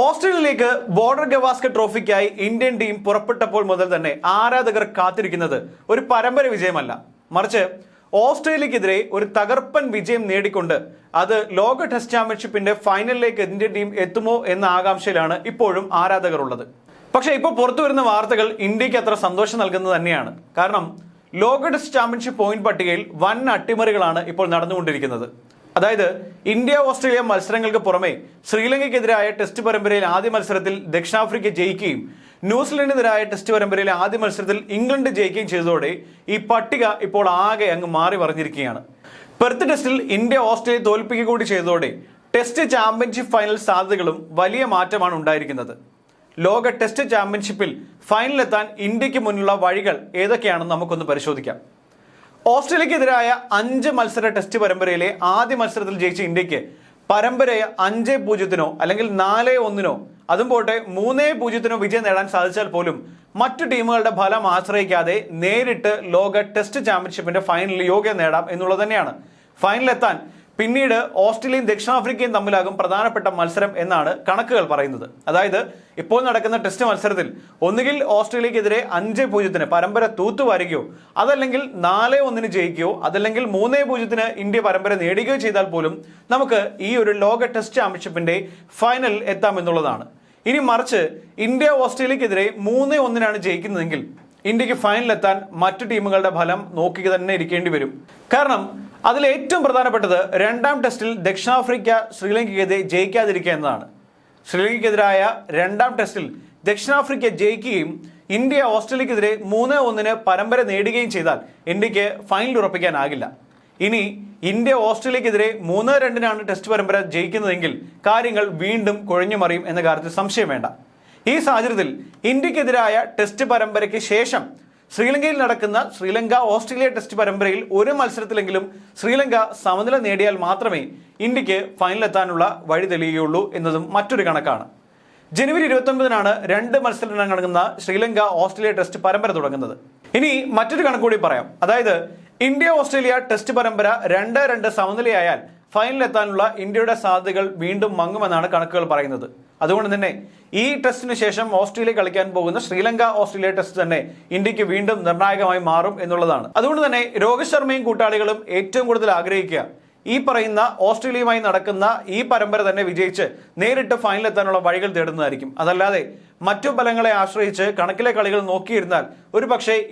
ഓസ്ട്രേലിയയിലേക്ക് ബോർഡർ ഗവാസ്കർ ട്രോഫിക്കായി Indian team പുറപ്പെട്ടപ്പോൾ മുതൽ തന്നെ ആരാധകർ കാത്തിരിക്കുന്നത് ഒരു പരമ്പര വിജയമല്ല. മറിച്ച് ഓസ്ട്രേലിയക്കെതിരെ ഒരു തകർപ്പൻ വിജയം നേടിക്കൊണ്ട് അത് ലോക ടെസ്റ്റ് ചാമ്പ്യൻഷിപ്പിന്റെ ഫൈനലിലേക്ക് ഇന്ത്യൻ ടീം എത്തുമോ എന്ന ആകാംക്ഷയിലാണ് ഇപ്പോഴും ആരാധകർ ഉള്ളത് പക്ഷേ ഇപ്പോൾ പുറത്തു വരുന്ന വാർത്തകൾ ഇന്ത്യയ്ക്ക് അത്ര സന്തോഷം നൽകുന്നത് തന്നെയാണ്. കാരണം ലോക ടെസ്റ്റ് ചാമ്പ്യൻഷിപ്പ് പോയിന്റ് പട്ടികയിൽ വൻ അട്ടിമറികളാണ് ഇപ്പോൾ നടന്നുകൊണ്ടിരിക്കുന്നത്. അതായത് ഇന്ത്യ ഓസ്ട്രേലിയ മത്സരങ്ങൾക്ക് പുറമെ ശ്രീലങ്കയ്ക്കെതിരായ ടെസ്റ്റ് പരമ്പരയിൽ ആദ്യ മത്സരത്തിൽ ദക്ഷിണാഫ്രിക്ക ജയിക്കുകയും ന്യൂസിലൻഡിനെതിരായ ടെസ്റ്റ് പരമ്പരയിലെ ആദ്യ മത്സരത്തിൽ ഇംഗ്ലണ്ട് ജയിക്കുകയും ചെയ്തതോടെ ഈ പട്ടിക ഇപ്പോൾ ആകെ അങ്ങ് മാറി പറഞ്ഞിരിക്കുകയാണ് പെർത്ത് ടെസ്റ്റിൽ ഇന്ത്യ ഓസ്ട്രേലിയ തോൽപ്പിക്കുക കൂടി ചെയ്തതോടെ ടെസ്റ്റ് ചാമ്പ്യൻഷിപ്പ് ഫൈനൽ സാധ്യതകളും വലിയ മാറ്റമാണ് ഉണ്ടായിരിക്കുന്നത്. ലോക ടെസ്റ്റ് ചാമ്പ്യൻഷിപ്പിൽ ഫൈനലിലെത്താൻ ഇന്ത്യയ്ക്ക് മുന്നിലുള്ള വഴികൾ ഏതൊക്കെയാണെന്ന് നമുക്കൊന്ന് പരിശോധിക്കാം. ഓസ്ട്രേലിയക്കെതിരായ അഞ്ച് മത്സര ടെസ്റ്റ് പരമ്പരയിലെ ആദ്യ മത്സരത്തിൽ ജയിച്ച ഇന്ത്യയ്ക്ക് പരമ്പരയെ അഞ്ച് പൂജ്യത്തിനോ അല്ലെങ്കിൽ നാല് ഒന്നിനോ അതും പോട്ടെ മൂന്നേ പൂജ്യത്തിനോ വിജയം നേടാൻ സാധിച്ചാൽ പോലും മറ്റു ടീമുകളുടെ ഫലം ആശ്രയിക്കാതെ നേരിട്ട് ലോക ടെസ്റ്റ് ചാമ്പ്യൻഷിപ്പിന്റെ ഫൈനലിൽ യോഗ്യത നേടാം എന്നുള്ളത് തന്നെയാണ്. ഫൈനലിലെത്താൻ പിന്നീട് ഓസ്ട്രേലിയയും ദക്ഷിണാഫ്രിക്കയും തമ്മിലാകും പ്രധാനപ്പെട്ട മത്സരം എന്നാണ് കണക്കുകൾ പറയുന്നത്. അതായത് ഇപ്പോൾ നടക്കുന്ന ടെസ്റ്റ് മത്സരത്തിൽ ഒന്നുകിൽ ഓസ്ട്രേലിയക്കെതിരെ അഞ്ച് പൂജ്യത്തിന് പരമ്പര തൂത്തുവാരുകയോ അതല്ലെങ്കിൽ നാല് ഒന്നിന് ജയിക്കുകയോ അതല്ലെങ്കിൽ മൂന്ന് പൂജ്യത്തിന് ഇന്ത്യ പരമ്പര നേടുകയോ ചെയ്താൽ പോലും നമുക്ക് ഈ ഒരു ലോക ടെസ്റ്റ് ചാമ്പ്യൻഷിപ്പിന്റെ ഫൈനൽ എത്താമെന്നുള്ളതാണ്. ഇനി മറിച്ച് ഇന്ത്യ ഓസ്ട്രേലിയക്കെതിരെ മൂന്ന് ഒന്നിനാണ് ജയിക്കുന്നതെങ്കിൽ ഇന്ത്യയ്ക്ക് ഫൈനലിലെത്താൻ മറ്റു ടീമുകളുടെ ഫലം നോക്കി തന്നെ ഇരിക്കേണ്ടി വരും. കാരണം അതിൽ ഏറ്റവും പ്രധാനപ്പെട്ടത് രണ്ടാം ടെസ്റ്റിൽ ദക്ഷിണാഫ്രിക്ക ശ്രീലങ്കയ്ക്കെതിരെ ജയിക്കാതിരിക്കുക എന്നതാണ്. ശ്രീലങ്കയ്ക്കെതിരായ രണ്ടാം ടെസ്റ്റിൽ ദക്ഷിണാഫ്രിക്ക ജയിക്കുകയും ഇന്ത്യ ഓസ്ട്രേലിയക്കെതിരെ മൂന്ന് ഒന്നിന് പരമ്പര നേടുകയും ചെയ്താൽ ഇന്ത്യയ്ക്ക് ഫൈനൽ ഉറപ്പിക്കാനാകില്ല. ഇനി ഇന്ത്യ ഓസ്ട്രേലിയക്കെതിരെ മൂന്ന് രണ്ടിനാണ് ടെസ്റ്റ് പരമ്പര ജയിക്കുന്നതെങ്കിൽ കാര്യങ്ങൾ വീണ്ടും കുഴഞ്ഞു മറിയും എന്ന കാര്യത്തിൽ സംശയം വേണ്ട. ഈ സാഹചര്യത്തിൽ ഇന്ത്യക്കെതിരായ ടെസ്റ്റ് പരമ്പരയ്ക്ക് ശേഷം ശ്രീലങ്കയിൽ നടക്കുന്ന ശ്രീലങ്ക ഓസ്ട്രേലിയ ടെസ്റ്റ് പരമ്പരയിൽ ഒരു മത്സരത്തിലെങ്കിലും ശ്രീലങ്ക സമനില നേടിയാൽ മാത്രമേ ഇന്ത്യയ്ക്ക് ഫൈനലെത്താനുള്ള വഴി തെളിയുകയുള്ളൂ എന്നതും മറ്റൊരു കണക്കാണ്. ജനുവരി ഇരുപത്തൊമ്പതിനാണ് രണ്ട് മത്സരങ്ങൾ നടക്കുന്ന ശ്രീലങ്ക ഓസ്ട്രേലിയ ടെസ്റ്റ് പരമ്പര തുടങ്ങുന്നത്. ഇനി മറ്റൊരു കണക്ക് കൂടി പറയാം. അതായത് ഇന്ത്യ ഓസ്ട്രേലിയ ടെസ്റ്റ് പരമ്പര രണ്ട് രണ്ട് സമനിലയായാൽ ഫൈനലിലെത്താനുള്ള ഇന്ത്യയുടെ സാധ്യതകൾ വീണ്ടും മങ്ങുമെന്നാണ് കണക്കുകൾ പറയുന്നത്. അതുകൊണ്ട് തന്നെ ഈ ടെസ്റ്റിന് ശേഷം ഓസ്ട്രേലിയ കളിക്കാൻ പോകുന്ന ശ്രീലങ്ക ഓസ്ട്രേലിയ ടെസ്റ്റ് തന്നെ ഇന്ത്യയ്ക്ക് വീണ്ടും നിർണായകമായി മാറും എന്നുള്ളതാണ്. അതുകൊണ്ട് തന്നെ രോഹിത് ശർമ്മയും കൂട്ടാളികളും ഏറ്റവും കൂടുതൽ ആഗ്രഹിക്കുക. ഈ പറയുന്ന ഓസ്ട്രേലിയയുമായി നടക്കുന്ന ഈ പരമ്പര തന്നെ വിജയിച്ച് നേരിട്ട് ഫൈനലെത്താനുള്ള വഴികൾ തേടുന്നതായിരിക്കും. അതല്ലാതെ മറ്റു ഫലങ്ങളെ ആശ്രയിച്ച് കണക്കിലെ കളികൾ നോക്കിയിരുന്നാൽ ഒരു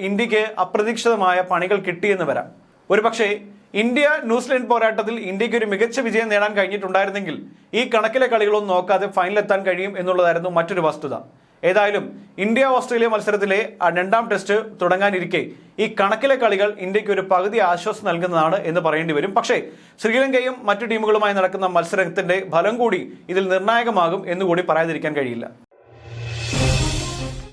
ഇന്ത്യയ്ക്ക് അപ്രതീക്ഷിതമായ പണികൾ കിട്ടിയെന്ന് വരാം. ഒരു പക്ഷേ ഇന്ത്യ ന്യൂസിലൻഡ് പോരാട്ടത്തിൽ ഇന്ത്യയ്ക്ക് ഒരു മികച്ച വിജയം നേടാൻ കഴിഞ്ഞിട്ടുണ്ടായിരുന്നെങ്കിൽ ഈ കണക്കിലെ കളികളൊന്നും നോക്കാതെ ഫൈനലെത്താൻ കഴിയും എന്നുള്ളതായിരുന്നു മറ്റൊരു വസ്തുത. ഏതായാലും ഇന്ത്യ ഓസ്ട്രേലിയ മത്സരത്തിലെ രണ്ടാം ടെസ്റ്റ് തുടങ്ങാനിരിക്കെ ഈ കണക്കിലെ കളികൾ ഇന്ത്യയ്ക്ക് ഒരു പകുതി ആശ്വാസം നൽകുന്നതാണ് എന്ന് പറയേണ്ടി വരും. പക്ഷേ ശ്രീലങ്കയും മറ്റു ടീമുകളുമായി നടക്കുന്ന മത്സരത്തിന്റെ ഫലം കൂടി ഇതിൽ നിർണായകമാകും എന്നുകൂടി പറയാതിരിക്കാൻ കഴിയില്ല.